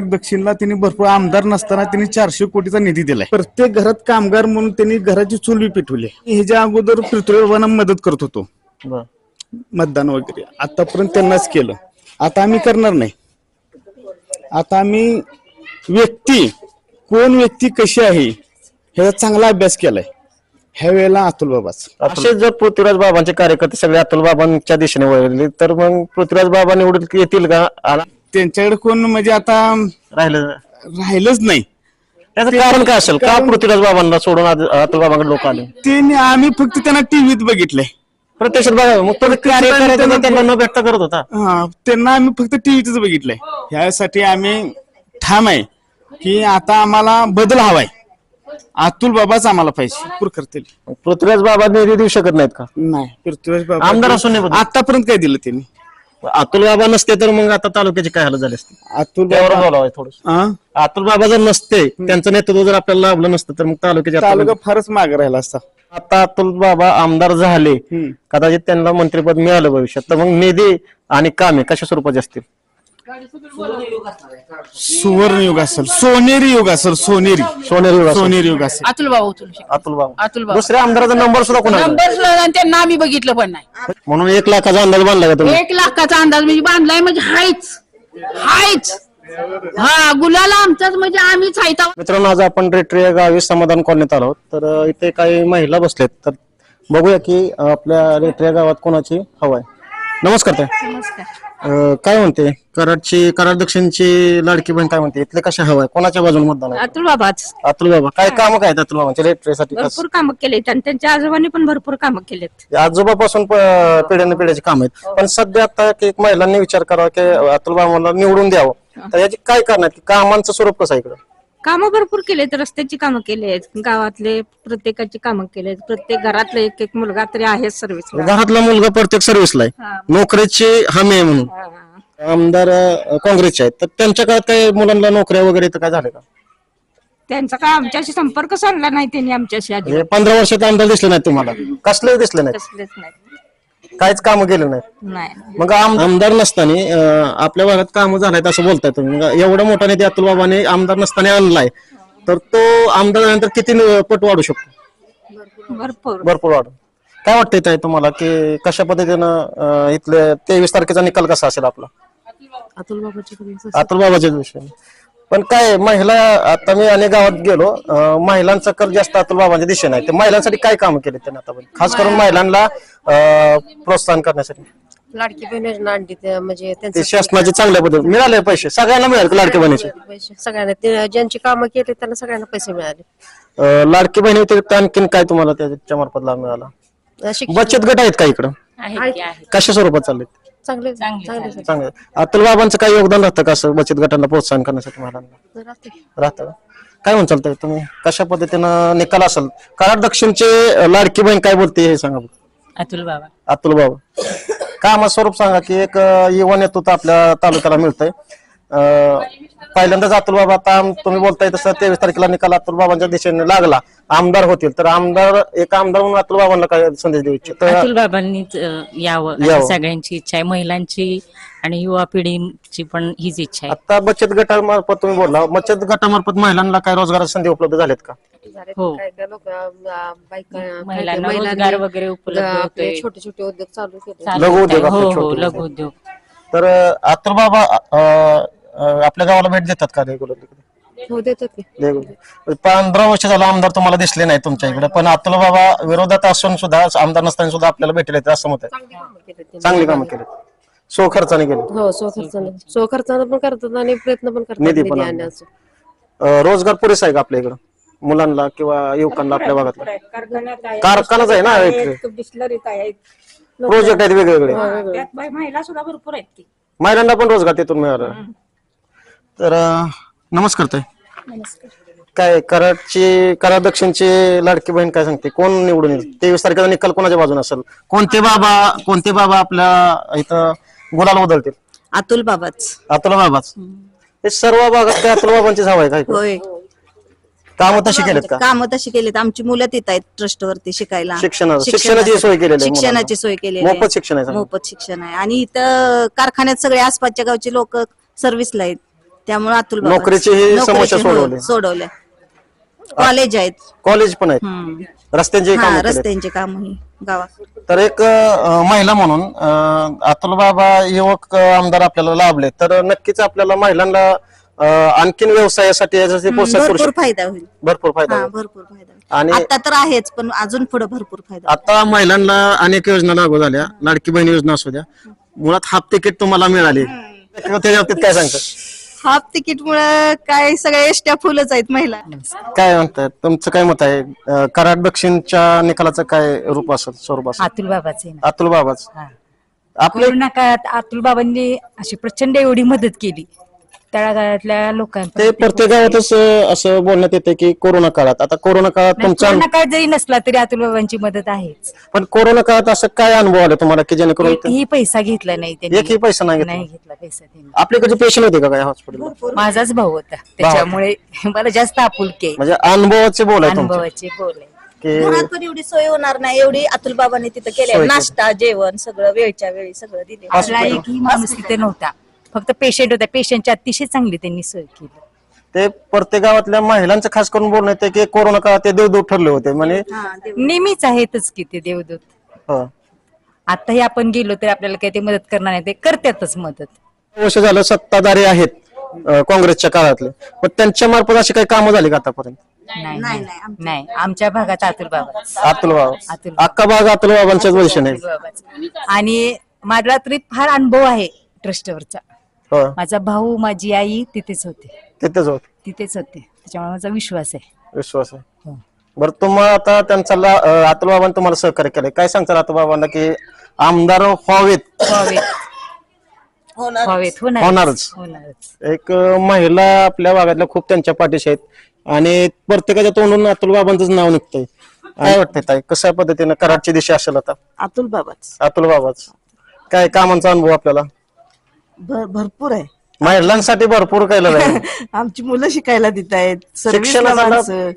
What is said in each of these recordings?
दक्षिणला त्यांनी भरपूर आमदार नसताना त्यांनी चारशे कोटीचा निधी दिलाय. प्रत्येक घरात कामगार म्हणून त्यांनी घराची चूल बी पेटवली ह्याच्या अगोदर पृथ्वीबाबांना मदत करत होतो. मतदान वगैरे. आतापर्यंत त्यांनाच केलं. आता आम्ही करणार नाही. आता आम्ही व्यक्ती कोण व्यक्ती कशी आहे ह्याचा चांगला अभ्यास केलाय. ह्या वेळेला अतुल बाबाच. असे जर पृथ्वीराज बाबांचे कार्यकर्ते सगळे अतुल बाबांच्या दिशेने वळले तर मग पृथ्वीराज बाबा निवडून येतील का? आला त्यांच्याकडे कोण म्हणजे आता राहिलं? राहिलंच नाही. त्याचं कारण काय असेल? का पृथ्वीराज बाबांना सोडून अतुल बाबांकडे लोक आले? ते आम्ही फक्त त्यांना टीव्हीत बघितलंय. प्रत्यक्षात बघा मग तो त्यांना न व्यक्त करत होता. हा त्यांना आम्ही फक्त टीव्हीतच बघितलंय. ह्यासाठी आम्ही ठाम आहे की आता आम्हाला बदल हवाय. अतुल बाबाच आम्हाला पाहिजे. पूर करतील. मग पृथ्वीराज बाबा निधी देऊ शकत नाहीत का? नाही पृथ्वीराज बाबा आमदार असून नाही बदल. आतापर्यंत काय दिलं त्यांनी? अतुल बाबा नसते तर मग आता तालुक्याची काय हालत झाली असते? अतुल त्यावर बाबा बोलावं थोडं हा? अतुल बाबा जर नसते त्यांचं नेतृत्व जर आपल्याला लाभलं नसतं तर मग तालुक्याच्या तालुका फारच मागे राहिला असता. आता अतुल बाबा आमदार झाले हम्म. कदाचित त्यांना मंत्रिपद मिळालं भविष्यात. तर मग निधी आणि कामे कशा स्वरूपाचे असतील? सुवर्ण युग असेल सोनेरी युग असेल सोनेरी. सोनेरी युग असेल. सोनेरी युग असेल. अतुल बाबा शकतो. अतुल बाबा अतुल बाबा दुसऱ्या आमदाराचा नंबर सुद्धा नाही. नंबर सुद्धा त्यांना आम्ही बघितलं पण नाही. म्हणून एक लाखाचा अंदाज बांधला का तुम्ही? एक लाखाचा अंदाज म्हणजे बांधलाय म्हणजे हायच. हायच. हा गुलाला आमचाच म्हणजे आम्हीच हायता मित्रांनो आज आपण रेट्री या गावी समाधान कॉलनीत आलो. आहोत. तर अं, इथे काही महिला बसलेत. तर बघूया की अं, आपल्या रेट्री या गावात कोणाची हवा आहे. नमस्कार ताई. अं, काय म्हणते? कराडची कराड दक्षिणची लाडकी बहीण काय म्हणते? इथले कशा हवा आहे कोणाच्या बाजूने मतदान आहे? अतुल बाबाच. अतुल बाबा. काय काम काय आहेत अतुल बाबांच्या रेट्रीसाठी भरपूर कामं केलेत आणि त्यांच्या आजोबांनी पण भरपूर कामं केलेत. आजोबापासून प- पिढ्याने पिढ्याची काम आहेत. पण सध्या आता की एक महिलांनी विचार करावा की अतुल बाबांना निवडून द्यावं. तर याची काय कारण आहे की कामांचं स्वरूप कसं आहे इकडं? कामं भरपूर केलेत रस्त्याची कामं केलेत गावातले प्रत्येकाची कामं केलेत प्रत्येक घरातले एक एक मुलगा तरी आहे सर्व्हिसला घरातला मुलगा प्रत्येक सर्व्हिसला आहे. नोकरीची हमी आहे म्हणून. आमदार अं, काँग्रेसचे आहेत. तर त्यांच्या काळात काही मुलांना नोकऱ्या वगैरे तर काय झालं का? त्यांचा काय आमच्याशी संपर्क साधला नाही त्यांनी आमच्याशी आधी हे पंधरा वर्षात आमदार दिसले नाहीत तुम्हाला. कसले दिसले नाहीत. कसलेच नाही काहीच काम केलं नाही. नाही. मग आम- आमदार नसताना अं, आपल्या भागात काम झालायत असं बोलताय तुम्ही. मग एवढा मोठा निधी अतुल बाबाने आमदार नसताना आणलाय. तर तो आमदार झाल्यानंतर किती न- पट वाढू शकतो? भरपूर. भरपूर वाढ. काय वाटतंय ताई तुम्हाला की कशा पद्धतीनं अं, इथले तेवीस तारखेचा निकाल कसा असेल आपला? अतुल बाबाच्या विषयी पण काय महिला आता मी अनेक गावात गेलो अं, महिलांचा कल जास्त अतुल बाबांच्या दिशेने आहे. ते महिलांसाठी काय काम केले त्यांनी आतापर्यंत खास करून महिलांना अं, प्रोत्साहन करण्यासाठी. लाडकी बहीण योजना आणली ते म्हणजे ते त्यांचे शासनाचे चांगल्या पद्धती मिळाले पैसे. सगळ्यांना मिळाले का लाडके बहिणीचे? पैसे. सगळ्यांना ते ज्यांची कामं केली त्यांना सगळ्यांना पैसे मिळाले. अं, लाडकी बहिणी व्यतिरिक्त आणखीन काय तुम्हाला त्याच्या मार्फत लाभ मिळाला? शिक्षण बचत गट आहेत का इकडं? कशा स्वरूपात चालले चांगले चांगले चांगलं अतुल बाबांचं काही योगदान राहतं का असं बचत गटांना प्रोत्साहन करण्यासाठी महिलांना? राहते. राहतं का? काय म्हणताल ताई तुम्ही? कशा पद्धतीनं निकाल असेल? कराड दक्षिणचे अं, लाडकी बहीण काय बोलते हे सांगा बरं. अतुल बाबा. अतुल बाबा. काय आम्हाला स्वरूप सांगा की एक अं, युवा नेतृत्व आपल्या तालुक्याला मिळतंय. अं, पहिल्यांदाच अतुल बाबा आता तुम्ही बोलताय तसं तेवीस तारखेला निकाल अतुल बाबांच्या दिशेने लागला. आमदार होतील तर आमदार एक आमदार म्हणून अतुल बाबांना काय संदेश देऊ इच्छित? अतुल बाबांनीच अं, यावं सगळ्यांची इच्छा आहे. महिलांची आणि युवा पिढीची पण हीच इच्छा आहे. आता बचत गटामार्फत तुम्ही बोलला. बचत गटामार्फत महिलांना काय रोजगाराच्या संधी उपलब्ध झाल्यात का? झाले हो. काय काय लोक बायका महिलांना काय- रोजगार महिलांनी वगैरे उपलब्ध आपले होतोय. छोटे छोटे उद्योग चालू केले. चालू लघु उद्योग आहे. आपले हो हो छोटे लघु उद्योग. तर अतुल बाबा अं, आपल्या गावाला भेट देतात का रेग्युलर हो देतात की. पंधरा वर्ष झालं आमदार तुम्हाला दिसले नाही तुमच्या इकडे. पण अतुल बाबा विरोधात असून सुद्धा आमदार नसताना सुद्धा आपल्याला भेटले असं मत आहे. चांगली कामं केली त्यांनी. चांगली कामं केली सो खर्चाने केली हो सो खर्चाने. पण करतात आणि प्रयत्न पण करतात निधी पण निधी आणला. आणण्याचं अं, रोजगार पुरेसा आहे का आपल्या इकडं? मुलांना किंवा युवकांना आपल्या भागातला कारखानाच आहे ना प्रोजेक्ट आहेत. वेगवेगळे. त्यात बाई महिला सुद्धा भरपूर आहेत की. महिलांना पण रोजगार तिथून मिळाला. तर अं, नमस्कार ताई. काय कराडची कराड दक्षिणची लाडकी बहीण काय सांगते? कोण निवडून येईल? तेवीस तारखेचा निकाल कोणाच्या बाजूने असेल? कोणते बाबा कोणते बाबा आपल्या इथं गुलाल बदलतील? अतुल बाबाच. अतुल बाबाच. हे सर्व भागात त्या अतुल बाबांची हवा आहे काय? होय. काम तशी केलेत का? काम तशी केलीत. आमची मुलं तिथं आहेत ट्रस्ट वरती शिकायला. शिक्षणाची. सोय केलेली आहे शिक्षणाची. सोय केलेली आहे. मोफत शिक्षण आहे सगळं. मोफत शिक्षण आहे. आणि इथं कारखान्यात सगळे आसपासच्या गावचे लोक सर्व्हिसला आहेत. त्यामुळे अतुल. नोकरीची ही समस्या हो, सोडवली. सोडवल्या कॉलेज आहेत कॉलेज पण आहेत हम्म. रस्त्यांची हा कामं. रस्त्यांची काम गावात तर एक अ, महिला म्हणून अ, अतुल बाबा युवक अ, आमदार आपल्याला लाभले तर नक्कीच आपल्याला महिलांना अ, आणखीन व्यवसायासाठी याच्यासाठी प्रोत्साहित करू भरपूर शकतो फायदा होईल भरपूर फायदा हा होईल. भरपूर फायदा होईल. आणि आता तर आहेच पण अजून पुढे भरपूर फायदा. आता महिलांना अनेक योजना लागू झाल्या लाडकी बहीण योजना असू द्या मुळात हाफ तिकीट तुम्हाला मिळाली त्याच्या बाबतीत काय सांगतात हाफ तिकीट मुळे काय सगळ्या एसट्या फुलच आहेत महिला. काय म्हणतात तुमचं काय मत आहे? अ, कराड दक्षिणच्या निकालाचं काय रूप असेल स्वरूप असेल? अतुल बाबाचे ना. अतुल बाबाच. हा. आपले कोरोना काळात अतुल बाबांनी अशी प्रचंड एवढी मदत केली. तळागाळातल्या ते लोकांपर्यंत प्रत्येक गावातच अ, असं बोलण्यात येते की कोरोना काळात. आता कोरोना काळात तुमचा कोरोना काळ जरी नसला तरी अतुल बाबांची मदत आहेच. पण कोरोना काळात असं काय अनुभव आला तुम्हाला की जेणेकरून ते- एकही पैसा घेतला नाही एकही पैसा नाही घेतला? नाही घेतला पैसा त्यांनी. आपल्याकडचे पेशंट होते का काय हॉस्पिटल माझाच भाऊ होता. त्याच्यामुळे मला जास्त आपुलकी आहे. म्हणजे अनुभवाचे बोल आहे तुमचे. अनुभवाचे बोल आहे. की घरात पण एवढी सोय होणार नाही. एवढी अतुल बाबांनी तिथं सोय केली. केली. नाश्ता जेवण सगळं वेळच्या वेळी सगळं दिले. आपला एकही माणूस तिथे नव्हता. फक्त पेशंट होता पेशंटची अतिशय चांगली त्यांनी सोय केली. ते प्रत्येक गावातल्या महिलांचं खास करून बोलणं येते की कोरोना काळात ते देवदूत ठरले होते. म्हणजे नेहमीच आहेतच की ते देवदूत. हो. आताही आपण गेलो तर आपल्याला काही ते मदत करणार नाही. ते करतातच मदत. वर्ष झालं सत्ताधारी आहेत अ, काँग्रेसच्या काळातले. पण त्यांच्या मार्फत अशी काही कामं झाली का आतापर्यंत? नाही नाही नाही. आमच्या भागात अतुल बाबा अतुल बाबा. अतुल अख्खा भाग अतुल बाबांच्याच वैशन आहे. अतुल बाबाच. आणि माझा तरी फार अनुभव आहे ट्रस्टवरचा. हो. माझा भाऊ माझी आई तिथेच होते. तिथेच होत. तिथेच होते. त्याच्यामुळे माझा विश्वास आहे. विश्वास आहे. हो. बरं तुम्हाला आता त्यांचा ला- अ, अतुल बाबांनी तुम्हाला सहकार्य केलंय. काय सांगतात अतुल बाबांना की आमदार व्हावेत? व्हावेत. व्हावेत होणार होणारच. होणारच. एक अ, महिला आपल्या भागातल्या खूप त्यांच्या पाठीशी आहेत. आणि प्रत्येकाच्या तोंडून अतुल बाबांचंच नाव निघतंय. काय वाटतंय ताई? कशा पद्धतीनं कराडची दिशा असेल आता? अतुल बाबाच अतुल बाबाच काय कामांचा अनुभव आपल्याला? भर- भरपूर आहे. महिलांसाठी भरपूर केलेलं आहे. आमची मुलं शिकायला देत आहेत माणसं.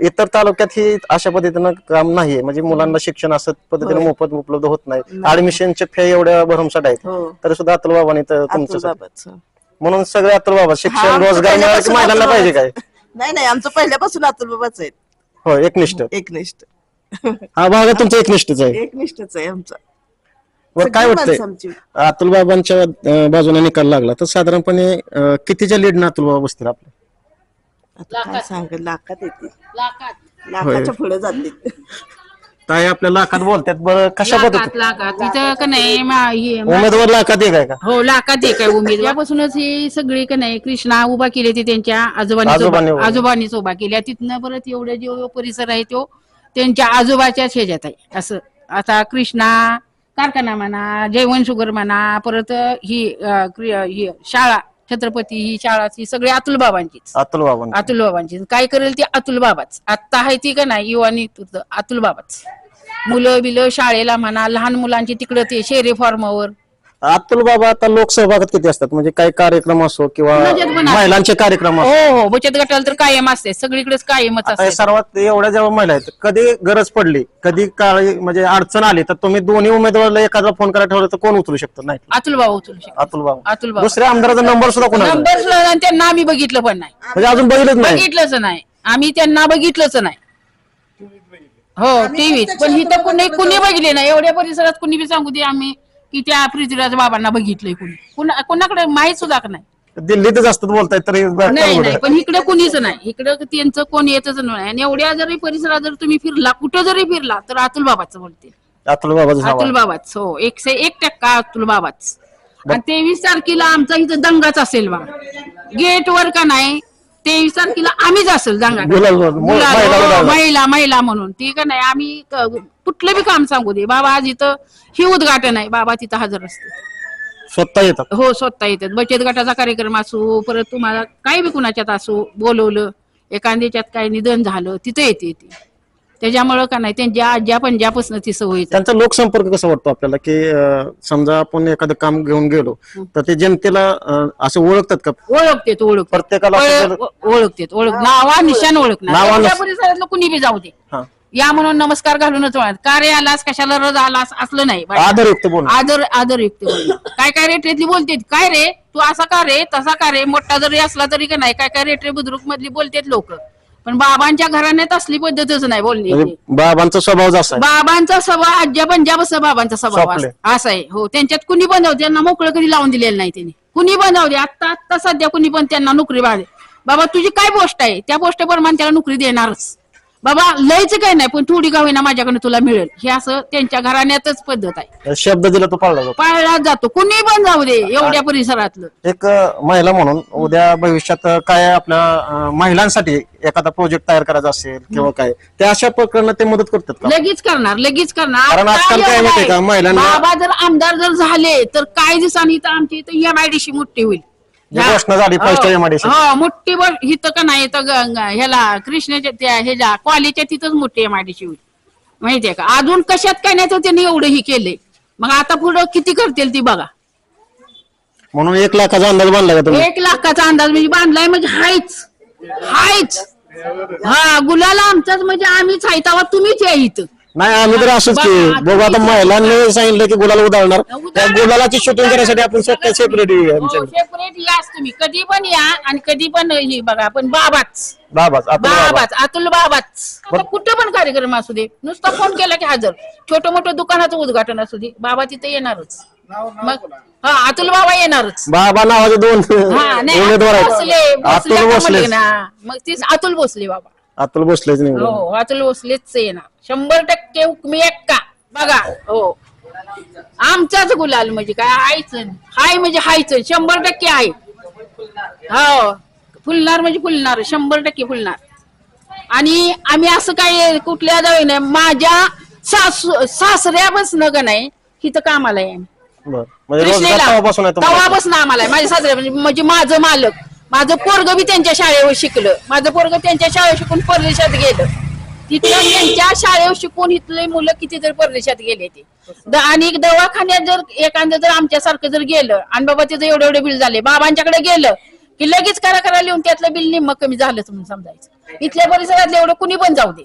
इतर तालुक्यात ही अशा पद्धतीनं काम नाहीये. म्हणजे मुलांना शिक्षण असं पद्धतीने मोफत उपलब्ध होत नाही. ऍडमिशनचे फे एवढ्या भरमसाठ आहेत. हो. तरी सुद्धा अतुल तर बाबाच. हो. म्हणून सगळे अतुल बाबा हा, शिक्षण रोजगार मिळाला की पहिल्यापासून महिलांना पाहिजे. काय? नाही नाही आमचं पहिल्यापासून अतुल बाबाच आहेत. हो एकनिष्ठ. एकनिष्ठ. हा भाग तुमचा एकनिष्ठच आहे. एकनिष्ठच आहे आमचा. बरं काय वाटतंय. अतुल बाबांच्या बाजूने निकाल लागला तर साधारणपणे अं, कितीच्या लीडनं अतुल बाबा बसतील आपले? आता काय सांग लाखात येते लाखात. लाखाच्या पुढे जाते काय आपल्या लाखात बोलतात बरं कशा लाखात पद्धती लाखात. इथं का नाही मा- हे- उमेदवार लाखात एक आहे का? हो लाखात एक आहे उमेद यापासूनच ही सगळी का नाही कृष्णा उभा केली ती त्यांच्या आजोबांनी आजोबांनी उभा. आजोबांनीच उभा केल्या. तिथनं परत एवढं जो परिसर आहे तो त्यांच्या आजोबाच्याच ह्याच्यात आहे. असं. आता कृष्णा कारखाना म्हणा जयवंत शुगर म्हणा परत ही अं, ही शाळा छत्रपती ही शाळा ही सगळी अतुल बाबांचीच. अतुल बाबांनी अतुल बाबांची काय करेल ते अतुल बाबाच. आत्ता आहे ती का नाही युवानी तुझं अतुल बाबाच. मुलं बिलं शाळेला म्हणा लहान मुलांची तिकडं ते शेरे फॉर्मवर अतुल बाबा आता लोकसहभागात किती असतात? म्हणजे काही कार्यक्रम असो किंवा पण. महिलांचे कार्यक्रम असो. हो हो बचत गटाला तर कायम असते. सगळीकडेच कायमच आता हे असते. सर्वात एवढ्या जेव्हा महिला आहेत कधी गरज पडली कधी काळी म्हणजे अडचण आली तर तुम्ही दोन्ही उमेदवाराला एखादा फोन करायला ठेवलं तर कोण उचलू शकतो? नाही. अतुल बाबा उचलू शकतो अतुल बाबा अतुल बाबा दुसऱ्या आमदाराचा नंबर सुद्धा कोणाला नाही. नंबर सुद्धा त्यांना आम्ही बघितलं पण नाही. म्हणजे अजून बघितलंच नाही. बघितलंच नाही. आम्ही त्यांना बघितलंच नाही. हो टीव्हीत. पण इथं कुणी कुणी बघितले नाही. एवढ्या परिसरात कुणी बी सांगू दे आम्ही. की त्या पृथ्वीराज बाबांना बघितलंय कुणी. कुणा कोणाकडे माहीत सुद्धा का नाही? दिल्लीतच असतात बोलतायत तरी नाही नाही पण इकडे कुणीच नाही. इकडे त्यांचं कोण येतच नाही. आणि एवढ्या जरी परिसरात जर तुम्ही फिरला कुठं जरी फिरला तर अतुल बाबाचं बोलते अतुल बाबाचं अतुल बाबाच हो. एकशे एक टक्का अतुल बाबाच. आणि तेवीस तारखेला आमचा इथं दंगाच असेल बा. गेट वर का नाही? तेवीस तारखेला आम्हीच असेल गुलाल. गुलाल, महिला. महिला महिला म्हणून. ती का नाही आम्ही क- कुठलं बी काम सांगू दे. बाबा आज इथं ही उद्घाटन आहे. बाबा तिथं हजर असते स्वतः येतात. हो स्वतः येतात. बचत गटाचा कार्यक्रम असो परत तुम्हाला काही बी कुणाच्यात असो बोलवलं एखाद्याच्यात काही निधन झालं तिथं येते ती. त्याच्यामुळं का नाही त्यांच्या आज्या पंजापासून ती सवय त्यांचा लोकसंपर्क कसा वाटतो आपल्याला? की अं, समजा आपण एखादं काम घेऊन गेलो तर ते जनतेला अं, असं ओळखतात का? ओळखतेत ओळख प्रत्येकाला असं जर- ओळखतेत ओळख नावा निशान ओळखणार. नावा निश- परिसरातलं कुणी बी जाऊ दे. हा. या म्हणून नमस्कार घालूनच वळणार का रे आलास कशाला रज आलास असलं नाही. आदरयुक्त बोल आदर आदरयुक्त बोलणं. काय काय रेटरीतली बोलते काय रे? तू असा का रे? तसा का रे? मोठा जरी असला तरी का नाही? काय काय रेटरी बुद्रुक मधली बोलतेत लोक? पण बाबांच्या घराण्यात असली पद्धतच नाही बोलण्याची म्हणजे बाबांचा स्वभाव जसा आहे. बाबांचा स्वभाव आज्या पंजाब असं बाबांचा स्वभाव सोपले. अस- आहे. हो त्यांच्यात कुणी बनव त्यांना मोकळं कधी लावून दिलेलं नाही त्यांनी. कुणी बनवले आता आता सध्या कुणी पण त्यांना नोकरी बाळले बाबा तुझी काय गोष्ट आहे? त्या गोष्टीप्रमाणे त्याला नोकरी देणारच. बाबा लयच काय नाही पण थोडी का होईना माझ्याकडे तुला मिळेल. हे असं त्यांच्या घराण्यातच पद्धत आहे. शब्द दिला तो पाळला जातो. पाळला जातो. कुणी पण जाऊ दे एवढ्या परिसरातलं. एक अ, महिला म्हणून उद्या भविष्यात अ, काय आपल्या अ, महिलांसाठी एखादा प्रोजेक्ट तयार करायचा असेल किंवा काय ते अशा प्रकरणात ते मदत करतात का? लगेच करणार लगेच करणार. कारण आजकाल काय माहितीये? का, महिलांना- बाबा जर आमदार जर झाले तर काही दिवसांनी इथं आमची इथं एमआयडीसी मोठी होईल. जी घोषणा झाली फर्स्ट एमआयडीसी हो मोठी बर हिथं का नाही तर ह्याला कृष्णाच्या त्या ह्याच्या कॉलेजच्या तिथंच मोठी एमआयडीसी होईल माहितीये का? अजून कशात काय नाही तर त्यांनी एवढं ही केलंय. मग आता पुढं किती करतील ती बघा. म्हणून एक लाखाचा अंदाज बांधला का तुम्ही? एक लाखाचा अंदाज म्हणजे बांधलाय म्हणजे हायच. हायच. हा गुलाला आमचाच म्हणजे आम्हीच आहे तेव्हा तुम्हीच आहे इथं. नाही आम्ही तर असंच की बघा, आता महिलांनी सांगितलं. की गुलाल उधळणार. त्या. गुलालाची शूटिंग करण्यासाठी आपण स्वतः सेपरेट आमच्या सेपरेट याच तुम्ही. कधी पण या आणि कधी पण ही बघा पण बाबाच. बाबाच बाबा. बाबाच अतुल बाबाच. आता कुठं पण कार्यक्रम असू दे नुसता फोन केला की हजर. छोटं मोठं दुकानाचं उद्घाटन असू दे बाबा तिथे येणारच. मग हा अतुल बाबा येणारच. बाबा नावाचे दोन हा नाही उमेदवार अतुल भोसले आहेत भोसले अतुल आता भोसले म्हणले ना. मग तीच अतुल भोसले बाबा. अतुल भोसलेच नाही हो अतुल भोसलेच येणार शंभर टक्के हुकमी एक्का. बघा. हो. आमचाच गुलाल म्हणजे काय? हायच हाय म्हणजे हायच शंभर टक्के आहे. हो. फुलणार म्हणजे फुलणार. शंभर टक्के फुलणार. आणि आम्ही असं काय कुठल्या जाऊ नाही. माझ्या सासू सासऱ्यापासून का नाही इथं कामाला आहे आम्ही. बरं. म्हणजे रोजगार कृष्णेला. तेव्हापासून आहे तुम्हाला. तेव्हापासून आम्हाला आहे. माझ्या सासऱ्या म्हणजे म्हणजे माझं मालक. माझं पोरग बी त्यांच्या शाळेवर शिकलं. माझं पोरग त्यांच्या शाळेवर शिकून परदेशात गेलं. तिथं त्यांच्या शाळेवर शिकून इथले मुलं कितीतरी परदेशात गेले ते. आणि दवाखान्यात जर एखादं जर आमच्यासारखं जर गेलं आणि बाबा तिथं एवढे एवढे बिल झाले बाबांच्याकडे गेलं की लगेच करा करा लिहून त्यातलं बिल निम्म कमी झालं म्हणून समजायचं. इथल्या परिसरातलं एवढं कुणी पण जाऊ दे.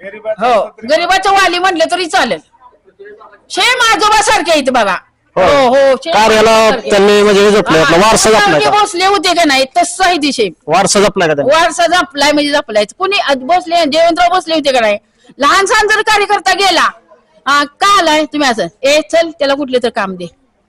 हो. गरीबाचं वाली म्हटलं तरी चालेल. शेम आजोबा सारखे इथं बघा हो. हो शेम कार्याला. त्यांनी म्हणजे हे जपलं आपलं वारसा हा, जपलाय जे का? भोसले होते का नाही? तसं आहे ती शेम वारसा जपलाय का त्यांनी? वारसा जपलाय म्हणजे जपलाय. कोणी अद- भोसले जयवंतराव भोसले होते का नाही? लहान सहान जर कार्यकर्ता गेला हा, का आलाय? तुम्ही असं ए चल त्याला कुठले तर काम दे.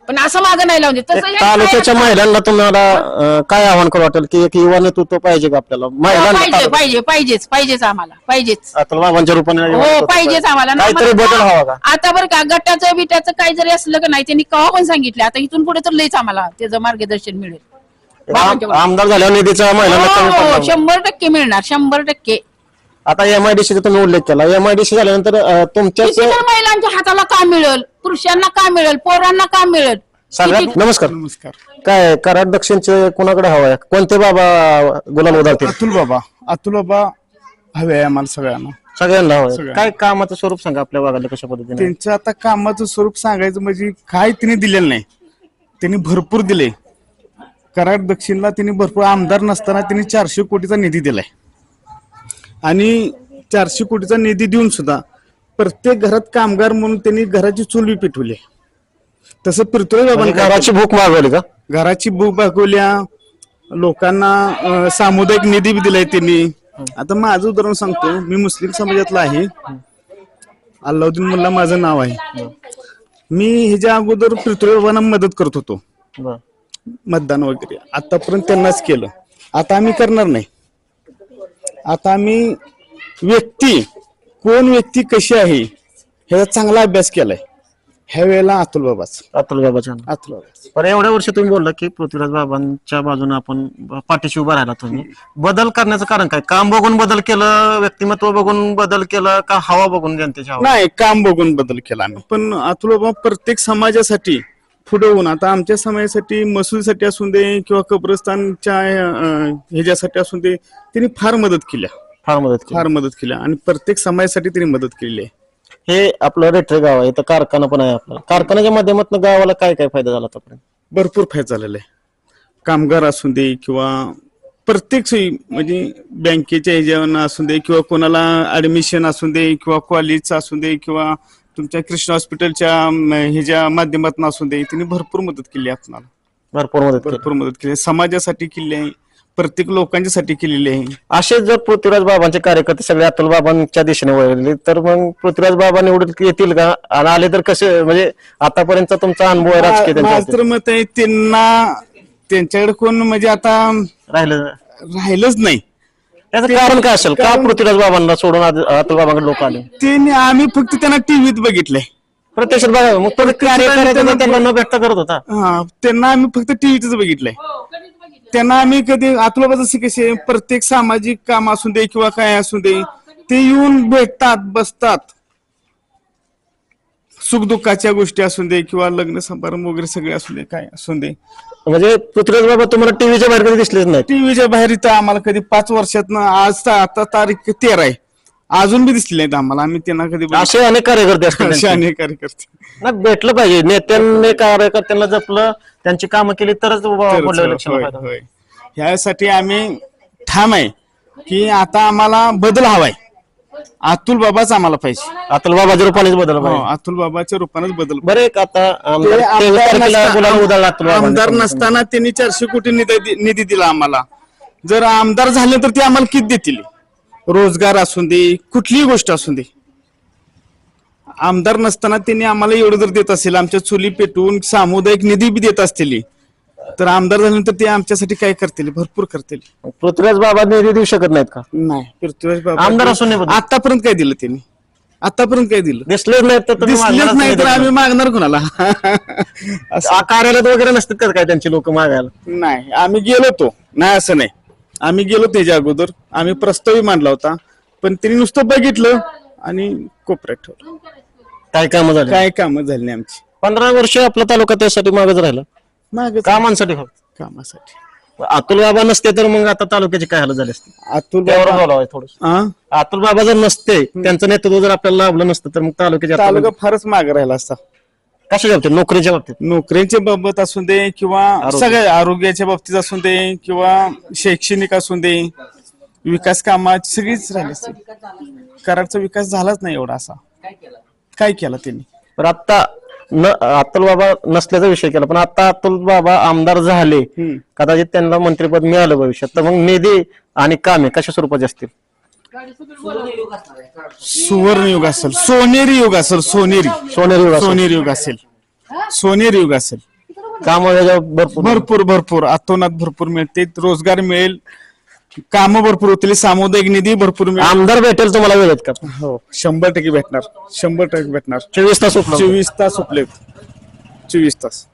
पण असं मागं नाही लावून दे तसं एक एक तालुक्याच्या काय- महिलांना तुम्हाला अं, काय आव्हान करू वाटेल की एक युवा नेतृत्व पाहिजे का आपल्याला? महिलांना पाहिजे तालुक्यात. पाहिजे पाहिजेच पाहिजेच आम्हाला पाहिजेच. अतुल बाबांच्या रूपाने युवा हो नेतृत्व पाहिजेच आम्हाला. ना काहीतरी आम्हाला बदल हवा का? आता बरं का गटाचं बिटाचं काही जरी असलं का नाही त्यांनी कवा पण सांगितलं आता इथून पुढे तर लईच आम्हाला त्याचं मार्गदर्शन मिळेल. बाबांच्या आमदार झाल्यावर निधीचा महिलांना हो, कमी हो, पडला. शंभर टक्के मिळणार शंभर टक्के. आता एमआयडीसीचा तुम्ही उल्लेख केला. एमआयडीसी झाल्यानंतर अं, तुमच्याच किती तर महिलांच्या हाताला काम मिळेल? पुरुषांना काम मिळेल? पोरांना काम मिळेल? सगळ्यात नमस्कार. नमस्कार. काय कराड दक्षिणचे कुणाकडे हवा आहे? कोणते बाबा गुलाल उदारतील अतुल बाबा. अतुल बाबा हवे आहे आम्हाला सगळ्यांना. सगळ्यांना हवं. काय कामाचं स्वरूप सांगा आपल्या भागाला कशा पद्धतीने? त्यांचं आता कामाचं स्वरूप सांगायचं म्हणजे काय तिने दिलेलं नाही. त्यांनी भरपूर दिले. कराड दक्षिणला त्यांनी भरपूर आमदार नसताना त्यांनी चारशे कोटीचा निधी दिलाय. आणि चारशे कोटीचा निधी देऊन सुद्धा प्रत्येक घरात कामगार म्हणून त्यांनी घराची चूल बी पेटवली. तसं पृथ्वी म्हणजे घराची भूक मागवली का? घराची बुक भागवल्या लोकांना अं, सामुदायिक निधी बी दिलाय त्यांनी. आता माझं उदाहरण सांगतो मी मुस्लिम समाजातला आहे. अल्लाउद्दीन मुल्ला माझं नाव आहे. मी ह्याच्या अगोदर पृथ्वी बाबांना मदत करत होतो. बरं. मतदान वगैरे. आतापर्यंत त्यांनाच केलं. आता आम्ही करणार नाही. आता आम्ही व्यक्ती कोण व्यक्ती कशी आहे ह्याचा चांगला अभ्यास केलाय. ह्या वेळेला अतुल बाबाच. अतुल बाबाच्या अतुल बाबाच पण एवढ्या वर्ष तुम्ही बोलला की पृथ्वीराज बाबांच्या बाजूने आपण पाठीशी उभा राहिला तुम्ही. बदल करण्याचं कारण काय? काम बघून बदल केलं व्यक्तिमत्व बघून बदल केलं का हवा बघून जनतेची हवा? नाही काम बघून बदल केला आम्ही. पण अतुल बाबा प्रत्येक समाजासाठी पुढे होऊन. आता आमच्या समाजासाठी मसुदीसाठी असून दे किंवा कब्रस्तानच्या अं, ह्याच्यासाठी असून दे त्यांनी फार मदत केल्या फार मदत केली. फार मदत केल्या आणि प्रत्येक समाजासाठी त्यांनी मदत केलेली आहे. हे आपलं रेठरे गाव आहे इथं कारखाना पण आहे आपला. कारखान्याच्या माध्यमातून गावाला काय काय फायदा झाला आतापर्यंत भरपूर फायदा झालेला आहे. कामगार असून दे किंवा प्रत्येक सोयी म्हणजे बँकेच्या ह्याच्यावर असू दे किंवा कोणाला ऍडमिशन असू दे किंवा कॉलेजचं असू दे किंवा तुमच्या कृष्ण हॉस्पिटलच्या ह्याच्या माध्यमातून असू दे तिने भरपूर मदत केली आपणाला. भरपूर मदत केली. भरपूर मदत केली. समाजासाठी केली आहे. प्रत्येक लोकांच्यासाठी केलेली आहे. असे जर पृथ्वीराज बाबांचे कार्यकर्ते सगळे अतुल बाबांच्या दिशेने वळले तर मग पृथ्वीराज बाबा निवडून येतील का? आणि आले तर कसे? म्हणजे आतापर्यंत तुमचा अनुभव आहे राजकीय माझं त्यांच्या तर मत आहे त्यांना त्यांच्याकडे कोण म्हणजे आता राहिलं. राहिलंच नाही. त्याचं कारण काय असेल? का पृथ्वीराज बाबांना सोडून अतुल बाबांकडे लोक आले? ते आम्ही फक्त त्यांना टीव्हीत बघितलंय. प्रत्यक्षात बघा मग तो त्यांना न व्यक्त करत होता. हा त्यांना आम्ही फक्त टीव्हीतच बघितलंय. त्यांना आम्ही कधी आतुला जसे कसे प्रत्येक सामाजिक काम असू दे किंवा काय असू दे ते येऊन भेटतात बसतात. सुखदुःखाच्या गोष्टी असू दे किंवा लग्न समारंभ वगैरे सगळे असू दे काय असू दे म्हणजे पृथ्वीराज बाबा तुम्हाला टीव्हीच्या बाहेर कधी दिसलेच नाही टीव्हीच्या बाहेर इथं आम्हाला कधी पाच वर्षात आज आता तारीख तेरा आहे अजून बी दिसले नाहीत आम्हाला आम्ही त्यांना कधी बघितलं. असे अनेक कार्यकर्ते असतात असे. अनेक कार्यकर्ते ना भेटलं पाहिजे नेत्यांनी कार्यकर्त्यांना जपलं त्यांची कामं केली तरच होय. होय. ह्यासाठी आम्ही ठाम आहे की आता आम्हाला बदल हवाय अतुल बाबाच आम्हाला पाहिजे अतुल बाबा जर पाणीच बदल हो, पाहिजे. अतुल बाबाच्या रूपानेच बदल बरं एक आता ते आमदार- तेवीस आमदार तारखेला नसता- गुलाल उधळला अतुल बाबांनी. आमदार नसताना त्यांनी चारशे कोटी निधी निधी दिला आम्हाला. जर आमदार झाले तर ते आम्हाला किती देतील? रोजगार असून दे कुठलीही गोष्ट असून दे. आमदार नसताना त्यांनी आम्हाला एवढं जर देत असेल आमच्या चुली पेटवून सामुदायिक निधी बी देत असतील. तर आमदार झाल्यानंतर ते आमच्यासाठी काय करतील? भरपूर करतील. पृथ्वीराज बाबा निधी देऊ शकत नाहीत का? नाही. पृथ्वीराज बाबा आमदार असून नाही. आतापर्यंत काय दिलं त्यांनी? आतापर्यंत काय दिलं? दिसलेच नाहीत तर तुम्ही दिसलेच नाही तर नाही आम्ही मागणार कोणाला? असं. आ- कार्यालयात वगैरे नसतात का काय त्यांची लोक मागायला? नाही. आम्ही गेलो तो. नाही असं नाही. आम्ही गेलो त्याच्या अगोदर. आम्ही प्रस्तावही मांडला होता. पण त्यांनी नुसतं बघितलं आणि कोपऱ्यात ठेवलं. काय कामं झाली? काय कामं झाली नाही आमची. पंधरा वर्ष आपला तालुका त्यासाठी मागच राहिला. मागे कामांसाठी फक्त? कामासाठी. अतुल बाबा नसते तर मग आता तालुक्याची काय हालत झाली असते अतुल त्यावर बाबा- बोलावं थोडं हा? अतुल बाबा जर नसते त्यांचं नेतृत्व जर आपल्याला लाभलं नसतं तर मग तालुक्याच्या तालुका फारच मागे राहिला असता. कशा बाबतीत? नोकरीच्या बाबतीत? नोकरीच्या बाबत असू दे किंवा सगळ्या आरोग्याच्या बाबतीत असू दे किंवा शैक्षणिक असू दे विकास कामाची सगळीच राहिली असते. कराडचा विकास झालाच नाही एवढा असा. काय केला? त्यांनी? आता न अतुल बाबा नसल्याचा विषय केला पण आता अतुल बाबा आमदार झाले. कदाचित त्यांना मंत्रिपद मिळालं भविष्यात. तर मग निधी आणि कामे कशा स्वरूपाचे असतील? सुवर्ण युग असेल सोनेरी युग असेल सोनेरी. सोनेरी युग असेल. सोनेरी युग असेल. सोनेरी युग असेल. काम भरपूर. भरपूर भरपूर. अतोनात भरपूर मिळते रोजगार मिळेल. कामं भरपूर होतील सामुदायिक निधी भरपूर मिळेल. आमदार भेटेल तुम्हाला वेळ आहेत का? हो शंभर टक्के भेटणार शंभर टक्के भेटणार. चोवीस तास उपलब्ध. चोवीस तास उपलब्ध. चोवीस तास.